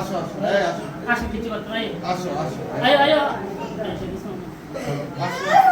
আসো আসো। আসো আসো। আসো।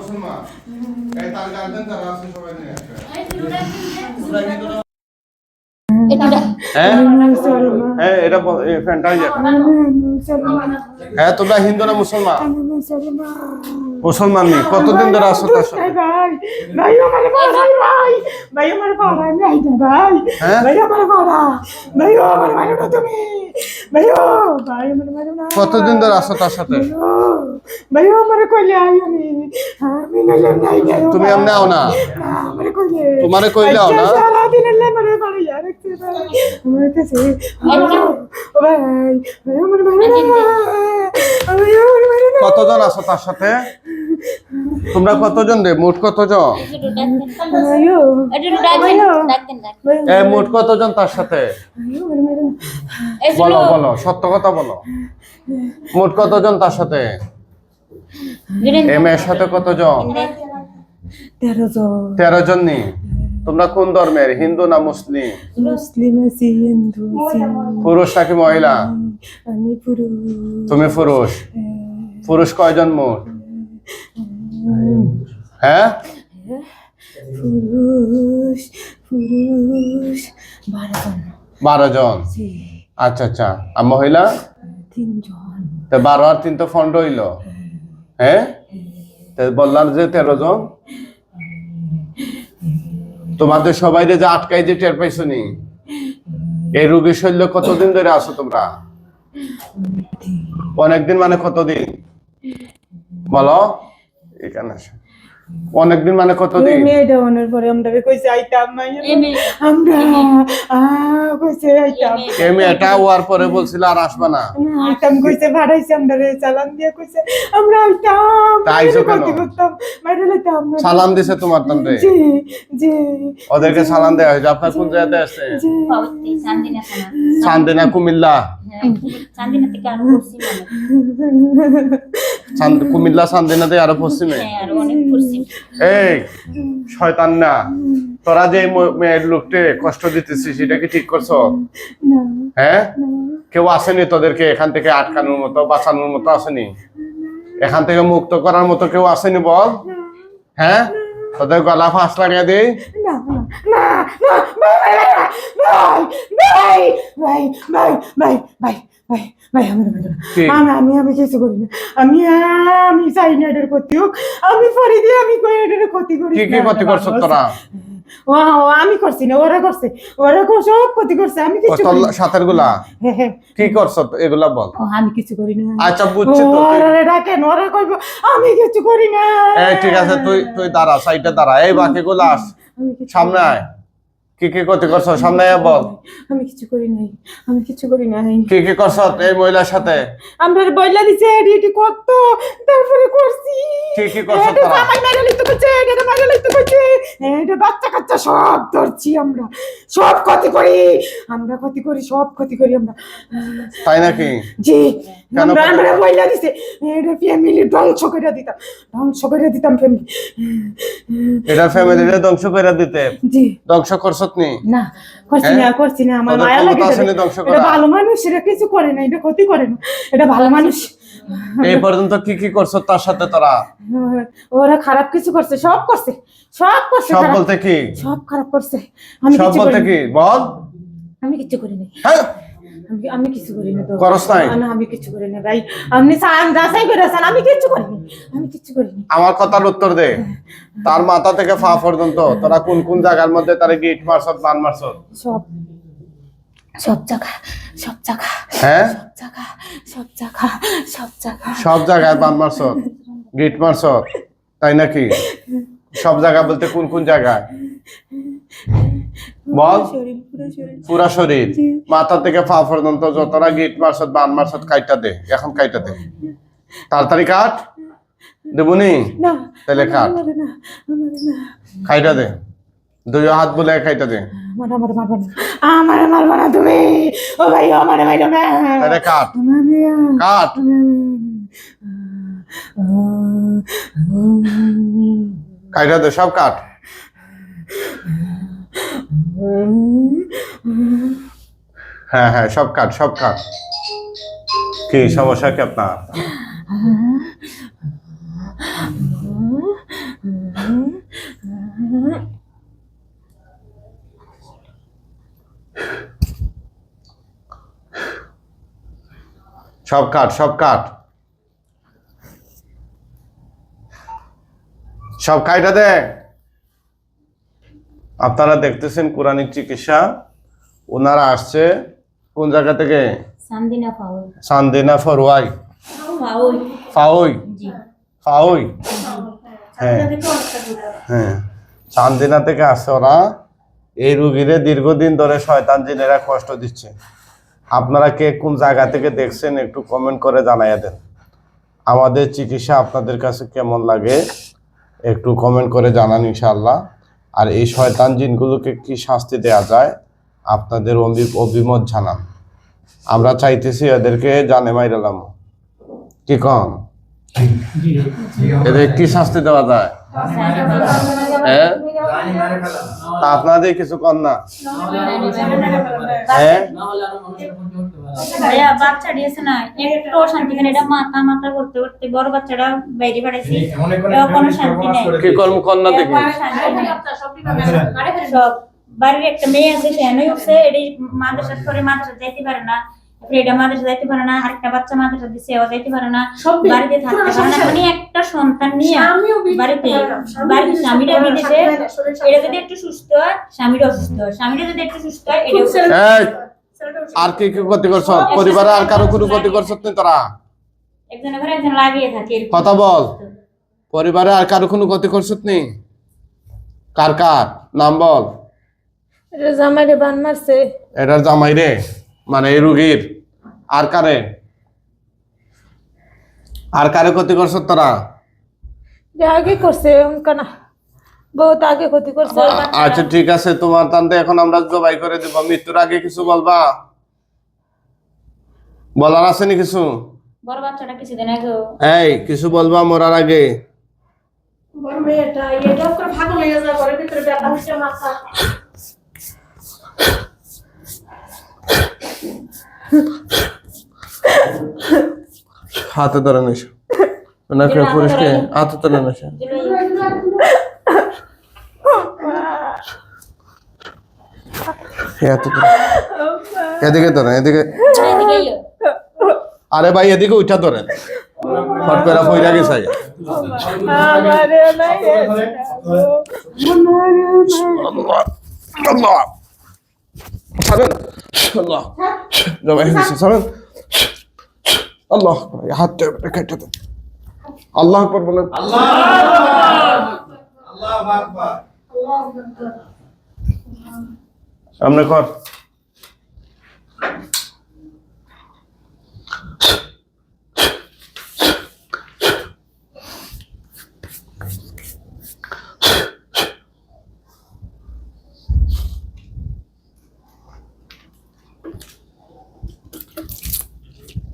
মুসলমান এই তার গার্জেন তারা আছে সবাই নিয়ে আসবে। হ্যাঁ, হ্যাঁ তোমরা হিন্দু না মুসলমান? হ্যাঁ, মুসলমান নেই কতদিন ধরে আসো তার সাথে ভাই ভাই আমার পাড়াই ভাই ভাই আমার নাই ভাই হ্যাঁ? ভাই আমার ভাই ও আমার মারো না তুমি ভাই ও ভাই আমার মারো না কতদিন ধরে আসো তার সাথে ভাই ভাই আমার কইলে আই আমি আমি নাইলে নাই তুমি ভাই। এমনি আও না না, আমারে কইলে তোমারে কইলে আও না? আচ্ছা, সারাদিন এলে আমারে বাড়ি আর একটু ভাই আমার কাছে ও ভাই ভাই আমার ভাই মারো না কতজন আছো তার সাথে তোমরা কতজন রে? মোট কতজন? এ মোট কতজন তার সাথে? বলো বলো সত্য কথা বলো। মোট কতজন তার সাথে? এ মেয়ের সাথে কতজন? তেরো জন তেরো জন নি? তোমরা কোন ধর্মের? হিন্দু না মুসলিম? মুসলিম আছি হিন্দু পুরুষ নাকি মহিলা? আমি পুরুষ। তুমি পুরুষ। পুরুষ কয়জন মোট? হ্যাঁ? পুরুষ পুরুষ বারো জন বারো জন আচ্ছা আচ্ছা। আর মহিলা তিনজন। তো বারো আর তিন তো ফন্ড হইল। হ্যাঁ? তো বললাম যে তেরো জন তোমাদের সবাই যে আটকাই যে টের পাইছো নি? এই রোগীর শৈল্য কতদিন ধরে আছো তোমরা? অনেকদিন মানে কতদিন? বলো। এখানে আসো। অনেকদিন মানে কত কতদিন মেয়েটা অনার পরে আমরা কইছে আইতাম মাইয়া আমরা আহ কইছে আইতাম এ মেয়েটা ওয়ার পরে বলছিল আর আসবে না। আইতাম কইছে ভাড়াইছে আমরা রে চালান দিয়ে কইছে আমরা আইতাম তা আইছো কেন? বাইরে লাইতাম সালাম দিছে তোমার তন্ত্রে জি জি। ওদেরকে সালাম দেয়া হয়েছে। আপনার কোন জায়গাতে আছে? জি। চান্দিনা থানা। চান্দিনা কুমিল্লা। চান্দিনা থেকে আরও চান্দ- কুমিল্লা সান্দিনাতে আরও পশ্চিমে? হ্যাঁ আরও অনেক পশ্চিম। এই শয়তান না। তোরা যে মেয়ের লোকটে কষ্ট দিতেছিস সেটা কি ঠিক করছ? হ্যাঁ? কেউ আসেনি তোদেরকে এখান থেকে আটকানোর মতো বাঁচানোর মতো আসেনি? এখান থেকে মুক্ত করার মতো কেউ আসেনি বল? হ্যাঁ? তোদের গলা ফাঁস লাগিয়ে দিই আমি আমি আমি কিছু করি না। আমি আমি সাইন অর্ডার করতে হোক। আমি ফরিদি আমি কই অর্ডার ক্ষতি করি কি কি ক্ষতি করছ তোরা? ও আমি করছি না ওরা করছে। ওরা কো- সব ক্ষতি করছে আমি কিছু তোর না। গুলা হ্যাঁ, হ্যাঁ। কি করছ? এগুলা বল। আমি কিছু করি না। আচ্ছা বুঝছি তো ওরা ডাকেন ওরা কইব আমি কিছু করি না। এই ঠিক আছে তুই তুই দাঁড়া সাইডে দাঁড়া। এই বাকি গুলা আস সামনে আয়। কি কি ক্ষতি করছ? সামনে বল। আমি কিছু করি নাই আমি কিছু করি নাই। কি কি করছ এই মহিলার সাথে? আমরা বইলা দিছে এডি কত। তারপরে করছি কি কি করছ তোরা? জামাই মেরে লিখতে করছে এটা মেরে লিখতে করছে এটা বাচ্চা কাচ্চা সব ধরছি আমরা। সব ক্ষতি করি আমরা ক্ষতি করি সব ক্ষতি করি আমরা। তাই নাকি? জি আমরা আমরা বইলা দিছে। এটা ফ্যামিলি ধ্বংস করে দিতাম ধ্বংস করে দিতাম ফ্যামিলি এটা ফ্যামিলিরে ধ্বংস করে দিতে। জি। ধ্বংস করছ নি? না করছি না হ্যাঁ? করছি না আমার মায়া লাগে এটা ভালো মানুষ এটা কিছু করে না এটা ক্ষতি করে না। এটা ভালো মানুষ। এই পর্যন্ত কি কি করছ তার সাথে তোরা? ওরা খারাপ কিছু করছে সব করছে সব করছে সব বলতে কি? সব খারাপ করছে। আমি সব বলতে কি? বল। আমি কিছু করিনি। হ্যাঁ। আমি আমি কিছু করিনি তো। করস নাই? না, আমি কিছু করিনি ভাই। আপনি সান যাচাই করেছেন আমি কিছু করিনি। আমি কিছু করিনি। আমার কথার উত্তর দে। তার মাথা থেকে পা পর্যন্ত। তোরা কোন কোন জায়গার মধ্যে তারা গিট মারছত বান মারছত সব। সব জায়গা সব জায়গা হ্যাঁ? সব জায়গা সব জায়গা সব জায়গা। সব জায়গায় বান মারছত গিট মারছত তাই নাকি? সব জায়গা বলতে কোন কোন জায়গায়? বল। পুরো শরীর। মাথা থেকে পা পর্যন্ত যতটা গিট মারছত বান মারছত কাইটা দে এখন কাইটা দে। তাড়াতাড়ি কাট। দেবুনি না তাহলে কাট। খাইটা দে। দুই হাত বলে খাইটা দে। আমার আমার মারবো না আমার মারবো না তুমি ও ভাই আমার মারবো না তাহলে কাট কাট কাইটা দে সব কাট হ্যাঁ হ্যাঁ সব কাট সব কাট কি সমস্যা কি আপনার সব কাট সব কাট। সব কাইটা দে আপনারা দেখতেছেন কোরআনিক চিকিৎসা। ওনারা আসছে কোন জায়গা থেকে? সান্দিনা ফরওয়াই ফাওই হ্যাঁ। হ্যাঁ। চান্দিনা থেকে আসছে ওরা। এই রুগীরে দীর্ঘদিন ধরে শয়তান জিনেরা কষ্ট দিচ্ছে। আপনারা কে কোন জায়গা থেকে দেখছেন একটু কমেন্ট করে জানাইয়া দেন। আমাদের চিকিৎসা আপনাদের কাছে কেমন লাগে একটু কমেন্ট করে জানান ইনশাল্লাহ আর এই শয়তান জিনগুলোকে কি শাস্তি দেওয়া যায় আপনাদের অভি- অভিমত জানান। আমরা চাইতেছি এদেরকে জানে মাইরালাম কি কম এদের কি শাস্তি দেওয়া যায়। হ্যাঁ? তা আপনাদের কিছু কর না। হ্যাঁ? ভাইয়া বাচ্চা দিয়েছে না একটু শান্তি নেই এটা মাথা মাথা করতে করতে বড় বাচ্চাটা বাইরে বেড়াইছি কোনো শান্তি নেই। কি কর্ম কর দেখি। কোনো শান্তি নেই। সব বাড়ির একটা মেয়ে আছে সে এনে উঠছে এটি মাদ্রাসা করে মাদ্রাসা যাইতে পারে না। এটা মাদ্রাসা যাইতে পারে না আরেকটা বাচ্চা মাদ্রাসা দিছে ও যাইতে পারে না। বাড়িতে থাকতে পারে না। মানে একটা সন্তান নিয়ে বাড়িতে বাড়িতে স্বামীরা বিদেশে এটা যদি একটু সুস্থ হয় স্বামীরা অসুস্থ হয়। স্বামীরা যদি একটু সুস্থ হয় এটা আর কি কি ক্ষতি করছ? পরিবারে আর কারও কোনো ক্ষতি করছ তুই তোরা? একজনের ঘরে একজন লাগিয়ে থাকে কথা বল। পরিবারে আর কারও কোনো ক্ষতি করছ নি কার কার? নাম বল। এটা জামাই রে বান মারছে। এটার জামাই রে মানে এই রুগীর? আর কারে? আর কারে ক্ষতি করছ তোরা? আগে করছে কানা বহুত আগে ক্ষতি করছে। আচ্ছা ঠিক আছে তোমার তান্তে এখন আমরা জবাই করে দেব। মৃত্যুর আগে কিছু বলবা? বলার আছে নি কিছু? বড় বাচ্চাটা কিছুদিন আগে এই কিছু বলবা মরার আগে? বড় মেয়েটা এটা করে ভাগ লেগে যায় ঘরের ভিতরে ব্যথা হচ্ছে মাথা। হাতে ধরে নেছো ওনাকে পুরুষকে হাতে ধরে নেছো হাতে এদিকে ধরেন এদিকে। আরে ভাই এদিকে উঠা ধরেন ফট করে ফইরা গেছে আমারে নাই আমারে আল্লাহ জবাই হয়ে গেছে ছাড়েন আল্লাহ হাত কেটে দেন। আল্লাহ আকবার বলেন। সামনে কর।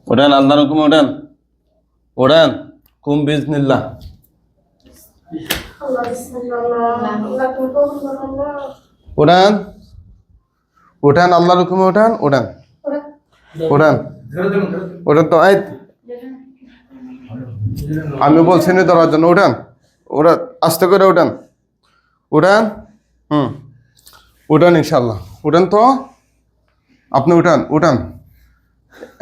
ওঠেন আল্লাহর হুকুমে ওঠেন ওঠেন কুম বিজনিল্লাহ ওঠান ওঠান আল্লাহর হুকুমে ওঠান ওঠান ওঠান ওঠান তো এই আমি বলছি না ধরার জন্য উঠান ওরা আস্তে করে উঠান উঠান হুম। উঠান ইনশাল্লাহ উঠান তো, আপনি উঠান উঠান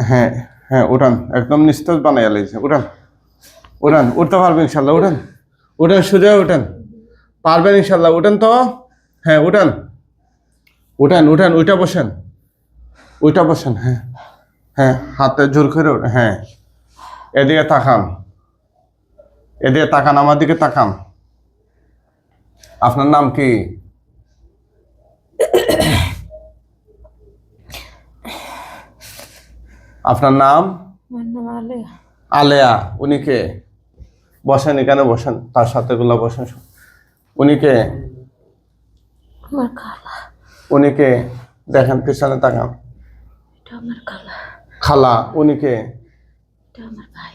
হ্যাঁ। হ্যাঁ উঠান। একদম নিস্তেজ বানাই লেগেছে উঠান। উঠান। উঠতে পারবেন ইনশাল্লাহ। উঠান। উঠান, সোজা উঠান। পারবেন ইনশাল্লাহ। উঠান তো? হ্যাঁ উঠান। উঠান উঠান। ওইটা বসেন। ওইটা বসেন হ্যাঁ। হ্যাঁ হাতে জোর করে হ্যাঁ। এদিকে তাকান। এদিকে তাকান, আমার দিকে তাকান। আপনার নাম কি? আপনার নাম? আলেয়া। উনি কে? বসেন এখানে বসেন। তার সাথে গুলা বসেন। উনি কে? উনি কে? দেখেন পিছনে তাকান। খালা। উনিকে উনি কে? ভাই।